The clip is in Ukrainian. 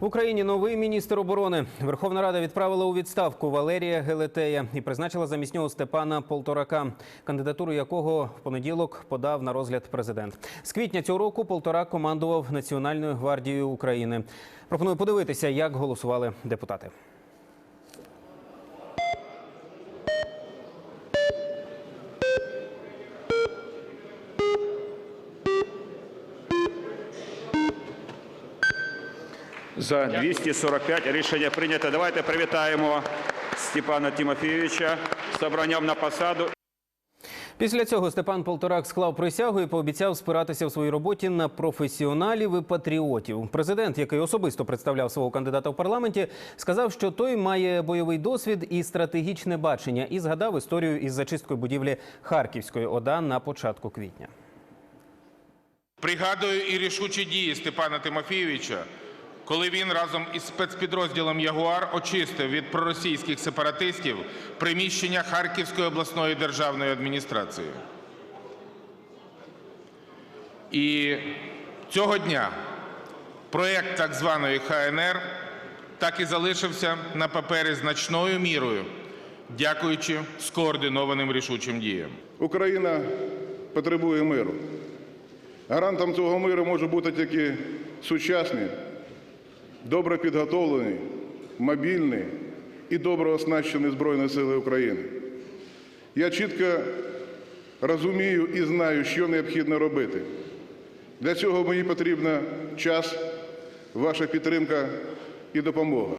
В Україні новий міністр оборони. Верховна Рада відправила у відставку Валерія Гелетея і призначила замість нього Степана Полторака, кандидатуру якого в понеділок подав на розгляд президент. З квітня цього року Полторак командував Національною гвардією України. Пропоную подивитися, як голосували депутати. За 245 рішення прийнято. Давайте привітаємо Степана Тимофійовича з обранням на посаду. Після цього Степан Полторак склав присягу і пообіцяв спиратися в своїй роботі на професіоналів і патріотів. Президент, який особисто представляв свого кандидата в парламенті, сказав, що той має бойовий досвід і стратегічне бачення, і згадав історію із зачисткою будівлі Харківської ОДА на початку квітня. Пригадую і рішучі дії Степана Тимофійовича, коли він разом із спецпідрозділом Ягуар очистив від проросійських сепаратистів приміщення Харківської обласної державної адміністрації. І цього дня проєкт так званої ХНР так і залишився на папері значною мірою, дякуючи скоординованим рішучим діям. Україна потребує миру. Гарантом цього миру може бути тільки сучасний, добре підготовлений, мобільний і добре оснащений Збройні Сили України. Я чітко розумію і знаю, що необхідно робити. Для цього мені потрібен час, ваша підтримка і допомога.